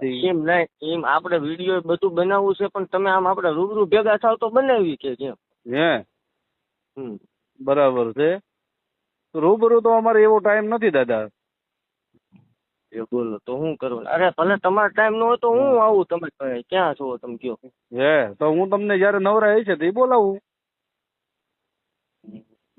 નથી. એમ નહીં એમ આપણે વીડિયો બધું બનાવવું છે પણ તમે આમ આપણે રૂબરૂ ભેગા થાવ તો બનાવી કે કેમ? હે? હમ. બરાબર છે. રૂબરૂ તો અમારે એવો ટાઈમ નથી દાદા. એ બોલો તો હું કરું અરે ભલે તમારો ટાઈમ ન હોય તો હું આવું તમે. ક્યાં છો તમે કયો? હે તો હું તમને જયારે નવરા છે તે બોલાવું.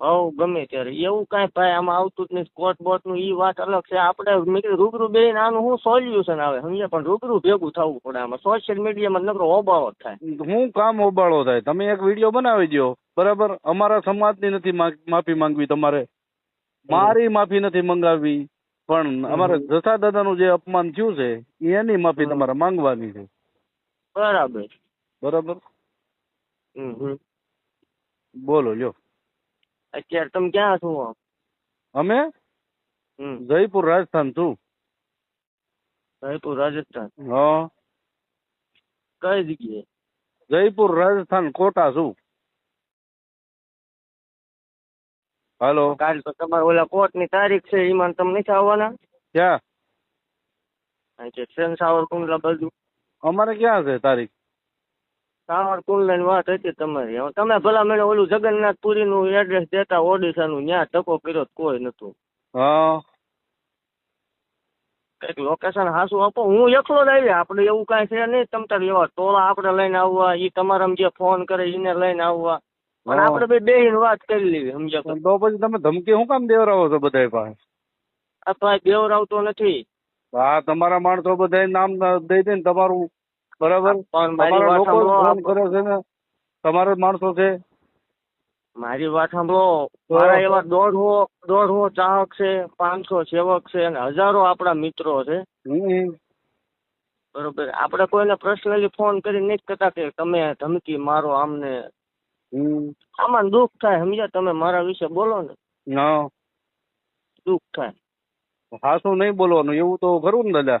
હવ ગમે ત્યારે. એવું કાંઈ ભાઈ આમાં આવતું જ નહીં. કોર્ટ બોટનું ઈ વાત અલગ છે. આપણે મેં કીધું રૂબરૂ બેન આનું શું સોલ્યુશન આવે સમજ્યા? પણ રૂબરૂ ભેગું થવું પડે આમાં. સોશિયલ મીડિયામાં નકરો હોબાળો જ થાય. હું કામ ઓબાળો થાય? તમે એક વીડિયો બનાવી દો બરાબર? અમારા સમાજની નથી માફી માંગવી તમારે. મારી માફી નથી મંગાવી પણ અમારે જસા દાદાનું જે અપમાન થયું છે એની માફી તમારે માંગવાની છે. બરાબર. બરાબર? બોલો લ્યો. અત્યારે તમે ક્યાં છો અમે હમ જયપુર રાજસ્થાન છું જયપુર રાજસ્થાન હા કઈ જગ્યાએ જયપુર રાજસ્થાન કોટા છું હાલો કાલ તો તમારે ઓલા કોર્ટની તારીખ છે એમાં તમે નથી આવવાના ક્યાં અહીં છે ટ્રેન સાવરકુંડલા બાજુ અમારે ક્યાં છે તારીખ સાવરકુંડલા કુંડલાની વાત હતી તમારી. હવે તમે ભલા મને ઓલું જગન્નાથપુરી નું એડ્રેસ દેતા ઓડિશા નું ત્યાં ટકો કર્યો કોઈ નતું હા. કંઈક લોકેશન હાસું આપો. હું એકલો જ આવી આપણે એવું કાંઈ છે નહીં. તમ તાર એવા ટોળા આપણે લઈને આવવા. ઈ તમારા જે ફોન કરે એને લઈને આવવા. પણ. આપણે બે બેહીને વાત કરી લેવી સમજ્યા તો. પછી તમે ધમકી શું કામ દેવરાવો છો બધા પાસે? આ ભાઈ દેવરાવતો નથી. હા તમારા માણસો બધા નામ દઈ દે ને તમારું બરાબર? તમારા લોકો ફોન કરે છે ને તમારા માણસો છે. મારી વાત સાંભળો મારા એવા દોઢસો દોઢસો ચાહક છે પાંચસો સેવક છે અને હજારો આપણા મિત્રો છે. બરોબર. આપણે કોઈને પર્સનલી ફોન કરી નથી કહેતા કે તમે ધમકી મારો આમને. આમાં દુઃખ થાય સમજ્યા તમે મારા વિશે બોલો ને. દુઃખ થાય. હાસું નહીં બોલવાનું એવું તો ખરું ને દાદા.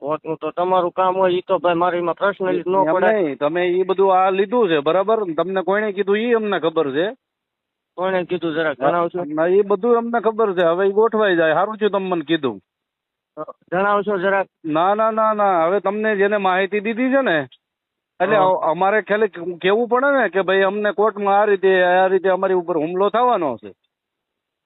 તો તમારું કામ હોય એ તો ભાઈ મારી એમાં પર્સનલી ન એમ પડે. નહીં તમે એ બધું આ લીધું છે બરાબર? તમને કોઈને કીધું એ અમને ખબર છે. કોને કીધું જરાક જણાવશો? ના એ બધું અમને ખબર છે. હવે એ ગોઠવાઈ જાય. સારું છે તમે મને કીધું જણાવશો જરાક ના ના ના ના. હવે તમને જેને માહિતી દીધી છે ને એટલે અમારે ખાલી કેવું પડે ને કે ભાઈ અમને કોર્ટમાં આ રીતે આ રીતે અમારી ઉપર હુમલો થવાનો છે.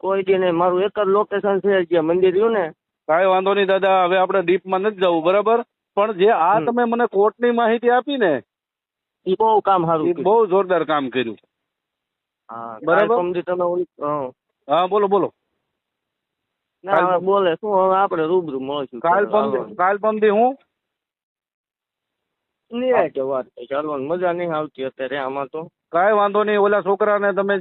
કોઈ દી નહીં. મારું એક જ લોકેશન છે જે મંદિર રહ્યું ને. કાંઈ વાંધો નહીં દાદા હવે આપણે ડીપમાં નથી જવું બરાબર? પણ જે આ તમે મને કોર્ટની માહિતી આપી ને એ બહુ કામ સારું બહુ જોરદાર કામ કર્યું. હા બરાબર. તમે હા. બોલો બોલો. ના બોલે શું હવે આપણે રૂબરૂ મળશું. કાલ પમદી કાલ પમદી હું? નિરાયતે વાત ચાલો ચાલવાનું મજા નહીં આવતી અત્યારે આમાં તો. કાંઈ વાંધો નહીં ઓલા છોકરાને તમે